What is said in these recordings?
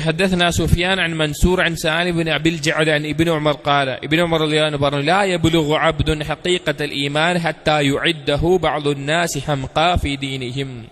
حدثنا سفيان عن منصور عن سالم بن أبي الجعد عن ابن عمر قال ابن عمر رضي الله عنه لا يبلغ عبد حقيقة الإيمان حتى يعده بعض الناس حمقى في دينهم.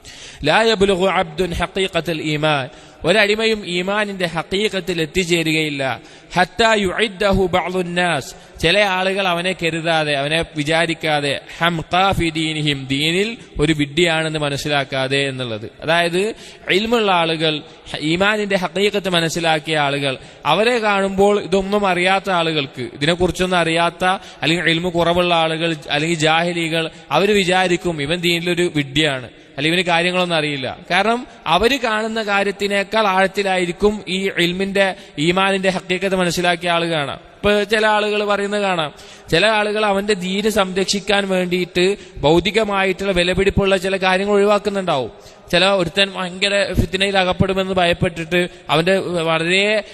لا يبلغ عبد حقيقة الإيمان. ഒരടിമയും ഈമാനിന്റെ ഹക്കീകത്തിൽ എത്തിച്ചേരുകയില്ല. ഹത്താ യുഇദ്ദഹു ബഅ്ദുന്നാസ് ചില ആളുകൾ അവനെ കരുതാതെ അവനെ വിചാരിക്കാതെ ഹംഖാഫിദീനിഹിം ദീനിൽ ഒരു വിഡ്ഢിയാണെന്ന് മനസ്സിലാക്കാതെ എന്നുള്ളത്. അതായത് ഇൽമുള്ള ആളുകൾ ഈമാനിന്റെ ഹക്കീകത്ത് മനസ്സിലാക്കിയ ആളുകൾ അവരെ കാണുമ്പോൾ ഇതൊന്നും അറിയാത്ത ആളുകൾക്ക് ഇതിനെക്കുറിച്ചൊന്നും അറിയാത്ത അല്ലെങ്കിൽ ഇൽമു കുറവുള്ള ആളുകൾ അല്ലെങ്കിൽ ജാഹിലികൾ അവർ വിചാരിക്കും ഇവൻ ദീനിലൊരു വിഡ്ഢിയാണ്. അല്ലെങ്കിൽ ഇവന് കാര്യങ്ങളൊന്നും അറിയില്ല. കാരണം അവർ കാണുന്ന കാര്യത്തിനേക്കാൾ ആഴത്തിലായിരിക്കും ഈ ഇൽമിന്റെ ഈമാനിന്റെ ഹക്കീക്കത്ത് മനസ്സിലാക്കിയ ആൾ കാണാം. ഇപ്പൊ ചില ആളുകൾ പറയുന്നത് കാണാം. ചില ആളുകൾ അവന്റെ ദീന് സംരക്ഷിക്കാൻ വേണ്ടിയിട്ട് ഭൗതികമായിട്ടുള്ള വിലപിടിപ്പുള്ള ചില കാര്യങ്ങൾ ഒഴിവാക്കുന്നുണ്ടാവും. ചില ഒരുത്തൻ ഭയങ്കര ഫിത്തിനയിൽ അകപ്പെടുമെന്ന് ഭയപ്പെട്ടിട്ട് അവന്റെ വളരെ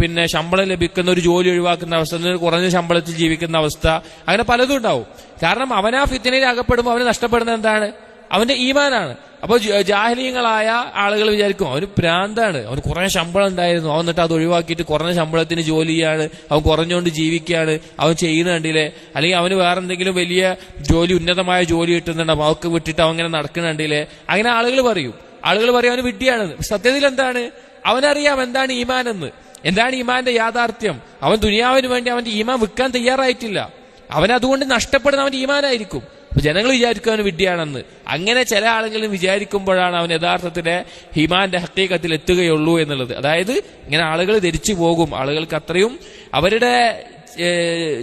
പിന്നെ ശമ്പളം ലഭിക്കുന്ന ഒരു ജോലി ഒഴിവാക്കുന്ന അവസ്ഥ കുറഞ്ഞ ശമ്പളത്തിൽ ജീവിക്കുന്ന അവസ്ഥ അങ്ങനെ പലതും ഉണ്ടാവും. കാരണം അവൻ ആ ഫിത്തിനയിൽ അകപ്പെടുമ്പോൾ അവന് നഷ്ടപ്പെടുന്നത് എന്താണ്? അവന്റെ ഈമാനാണ്. അപ്പോൾ ജാഹലീയങ്ങളായ ആളുകൾ വിചാരിക്കും അവന് പ്രാന്താണ്. അവന് കുറേ ശമ്പളം ഉണ്ടായിരുന്നു. അവൻ എന്നിട്ട് അത് ഒഴിവാക്കിയിട്ട് കുറഞ്ഞ ശമ്പളത്തിന് ജോലി ചെയ്യാണ്. അവൻ കുറഞ്ഞുകൊണ്ട് ജീവിക്കുകയാണ്. അവൻ ചെയ്യുന്ന കണ്ടില്ലേ? അല്ലെങ്കിൽ അവന് വേറെ എന്തെങ്കിലും വലിയ ജോലി ഉന്നതമായ ജോലി കിട്ടുന്നുണ്ട്. അവക്ക് വിട്ടിട്ട് അവൻ ഇങ്ങനെ നടക്കുന്ന കണ്ടില്ലേ? അങ്ങനെ ആളുകൾ പറയും. ആളുകൾ പറയും അവന് വിഡ്ഢിയാണെന്ന് സത്യത്തിൽ എന്താണ്? അവനറിയാം എന്താണ് ഈമാൻ എന്ന് എന്താണ് ഈമാന്റെ യാഥാർത്ഥ്യം? അവൻ ദുനിയാവിന് വേണ്ടി അവന്റെ ഈമാൻ വിൽക്കാൻ തയ്യാറായിട്ടില്ല. അവൻ അതുകൊണ്ട് നഷ്ടപ്പെടുന്ന അവന്റെ ഈമാനായിരിക്കും. അപ്പൊ ജനങ്ങൾ വിചാരിക്കും അവന് വിഡ്ഢിയാണെന്ന്. അങ്ങനെ ചില ആളുകളും വിചാരിക്കുമ്പോഴാണ് അവൻ യഥാർത്ഥത്തിലെ ഹിമാന്റെ ഹക്കീകത്തിൽ എത്തുകയുള്ളൂ എന്നുള്ളത്. അതായത് ഇങ്ങനെ ആളുകൾ ധരിച്ചു പോകും. ആളുകൾക്ക് അത്രയും അവരുടെ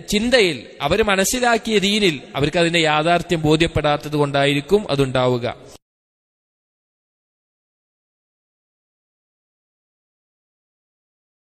ചിന്തയിൽ അവർ മനസ്സിലാക്കിയ ദീനിൽ അവർക്ക് അതിന്റെ യാഥാർത്ഥ്യം ബോധ്യപ്പെടാത്തത് കൊണ്ടായിരിക്കും അതുണ്ടാവുക.